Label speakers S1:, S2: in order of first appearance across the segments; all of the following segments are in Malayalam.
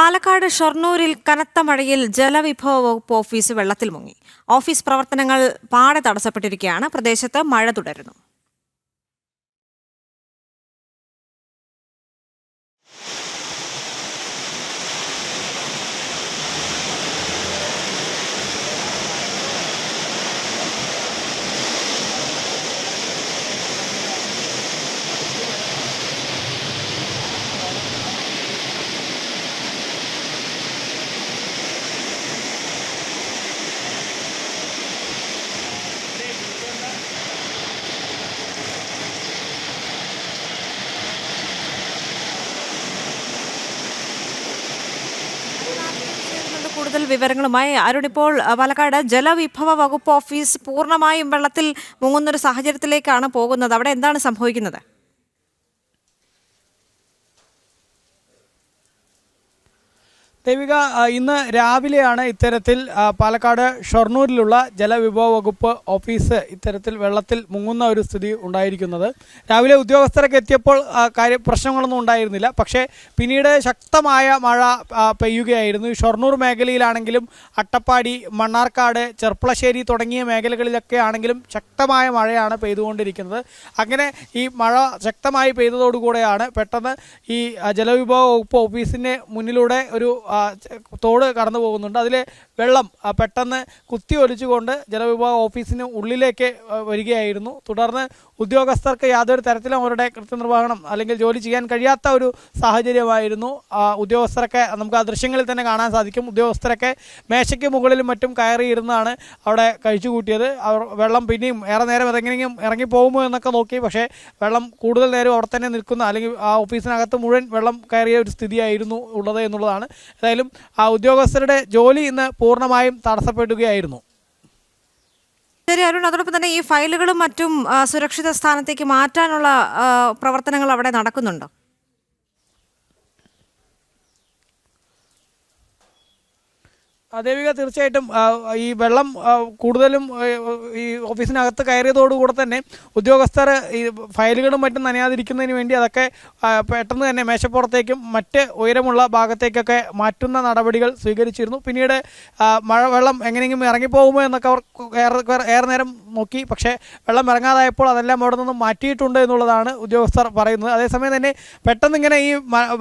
S1: പാലക്കാട് ഷൊർണൂരിൽ കനത്ത മഴയിൽ ജലവിഭവ വകുപ്പ് ഓഫീസ് വെള്ളത്തിൽ മുങ്ങി. ഓഫീസ് പ്രവർത്തനങ്ങൾ പാടെ തടസ്സപ്പെട്ടിരിക്കുകയാണ്. പ്രദേശത്ത് മഴ തുടരുന്നു. കൂടുതൽ വിവരങ്ങളുമായി അരുൺ ഇപ്പോൾ പാലക്കാട് ജലവിഭവ വകുപ്പ് ഓഫീസ് പൂർണമായും വെള്ളത്തിൽ മുങ്ങുന്നൊരു സാഹചര്യത്തിലേക്കാണ് പോകുന്നത്. അവിടെ എന്താണ് സംഭവിക്കുന്നത്?
S2: ദേവിക ഇന്ന് രാവിലെയാണ് ഇത്തരത്തിൽ പാലക്കാട് ഷൊർണൂരിലുള്ള ജലവിഭവ വകുപ്പ് ഓഫീസ് ഇത്തരത്തിൽ വെള്ളത്തിൽ മുങ്ങുന്ന ഒരു സ്ഥിതി ഉണ്ടായിരിക്കുന്നത്. രാവിലെ ഉദ്യോഗസ്ഥരൊക്കെ എത്തിയപ്പോൾ കാര്യ പ്രശ്നങ്ങളൊന്നും ഉണ്ടായിരുന്നില്ല. പക്ഷേ പിന്നീട് ശക്തമായ മഴ പെയ്യുകയായിരുന്നു. ഷൊർണൂർ മേഖലയിലാണെങ്കിലും അട്ടപ്പാടി മണ്ണാർക്കാട് ചെർപ്പളശ്ശേരി തുടങ്ങിയ മേഖലകളിലൊക്കെ ആണെങ്കിലും ശക്തമായ മഴയാണ് പെയ്തുകൊണ്ടിരിക്കുന്നത്. അങ്ങനെ ഈ മഴ ശക്തമായി പെയ്തതോടുകൂടെയാണ് പെട്ടെന്ന് ഈ ജലവിഭവ വകുപ്പ് ഓഫീസിന്റെ മുന്നിലൂടെ ഒരു തോട് കടന്നു പോകുന്നുണ്ട്. അതിലെ വെള്ളം പെട്ടെന്ന് കുത്തി ഒലിച്ചുകൊണ്ട് ജലവിഭാഗ ഓഫീസിന് ഉള്ളിലേക്ക് വരികയായിരുന്നു. തുടർന്ന് ഉദ്യോഗസ്ഥർക്ക് യാതൊരു തരത്തിലും അവരുടെ കൃത്യനിർവഹണം അല്ലെങ്കിൽ ജോലി ചെയ്യാൻ കഴിയാത്ത ഒരു സാഹചര്യമായിരുന്നു. ഉദ്യോഗസ്ഥരൊക്കെ നമുക്ക് ആ ദൃശ്യങ്ങളിൽ തന്നെ കാണാൻ സാധിക്കും. ഉദ്യോഗസ്ഥരൊക്കെ മേശയ്ക്ക് മുകളിലും മറ്റും കയറിയിരുന്നാണ് അവിടെ കഴിച്ചുകൂട്ടിയത്. അവർ വെള്ളം പിന്നെയും ഏറെ നേരം ഇറങ്ങിയെങ്കിലും ഇറങ്ങിപ്പോകുമോ എന്നൊക്കെ നോക്കി. പക്ഷേ വെള്ളം കൂടുതൽ നേരം അവിടെ തന്നെ നിൽക്കുന്ന അല്ലെങ്കിൽ ആ ഓഫീസിനകത്ത് മുഴുവൻ വെള്ളം കയറിയ ഒരു സ്ഥിതിയായിരുന്നു ഉള്ളത് എന്നുള്ളതാണ് ഏതായാലും ആ ഉദ്യോഗസ്ഥരുടെ ജോലി ഇന്ന് പൂർണമായും തടസ്സപ്പെടുകയായിരുന്നു.
S1: ശരി അരുൺ അതോടൊപ്പം തന്നെ ഈ ഫയലുകളും മറ്റും സുരക്ഷിത സ്ഥാനത്തേക്ക് മാറ്റാനുള്ള പ്രവർത്തനങ്ങൾ അവിടെ നടക്കുന്നുണ്ടോ?
S2: ദേവിക തീർച്ചയായിട്ടും. ഈ വെള്ളം കൂടുതലും ഈ ഓഫീസിനകത്ത് കയറിയതോടുകൂടെ തന്നെ ഉദ്യോഗസ്ഥർ ഈ ഫയലുകളും മറ്റും നനയാതിരിക്കുന്നതിന് വേണ്ടി അതൊക്കെ പെട്ടെന്ന് തന്നെ മേശപ്പുറത്തേക്കും മറ്റ് ഉയരമുള്ള ഭാഗത്തേക്കൊക്കെ മാറ്റുന്ന നടപടികൾ സ്വീകരിച്ചിരുന്നു. പിന്നീട് മഴ വെള്ളം എങ്ങനെയെങ്കിലും ഇറങ്ങിപ്പോകുമോ എന്നൊക്കെ അവർ ഏറെ നേരം നോക്കി. പക്ഷേ വെള്ളം ഇറങ്ങാതായപ്പോൾ അതെല്ലാം അവിടെ നിന്നും മാറ്റിയിട്ടുണ്ട് എന്നുള്ളതാണ് ഉദ്യോഗസ്ഥർ പറയുന്നത്. അതേസമയം തന്നെ പെട്ടെന്ന് ഇങ്ങനെ ഈ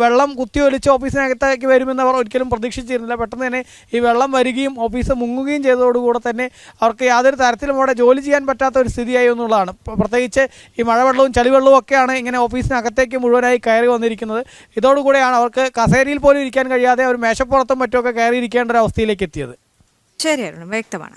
S2: വെള്ളം കുത്തിയൊലിച്ച് ഓഫീസിനകത്തേക്ക് വരുമെന്ന് അവർ ഒരിക്കലും പ്രതീക്ഷിച്ചിരുന്നില്ല. പെട്ടെന്ന് തന്നെ ഈ വെള്ളം വരികയും ഓഫീസ് മുങ്ങുകയും ചെയ്തതോടുകൂടെ തന്നെ അവർക്ക് യാതൊരു തരത്തിലും അവിടെ ജോലി ചെയ്യാൻ പറ്റാത്ത ഒരു സ്ഥിതിയായി എന്നുള്ളതാണ്. പ്ര- പ്രത്യേകിച്ച് ഈ മഴവെള്ളവും ചളിവെള്ളവും ഒക്കെയാണ് ഇങ്ങനെ ഓഫീസിനകത്തേക്ക് മുഴുവനായി കയറി വന്നിരിക്കുന്നത്. ഇതോടുകൂടെയാണ് അവർക്ക് കസേരയിൽ പോലും ഇരിക്കാൻ കഴിയാതെ അവർ മേശപ്പുറത്തും മറ്റുമൊക്കെ കയറിയിരിക്കേണ്ട ഒരു അവസ്ഥയിലേക്ക് എത്തിയത്.
S1: ശരി വ്യക്തമാണ്.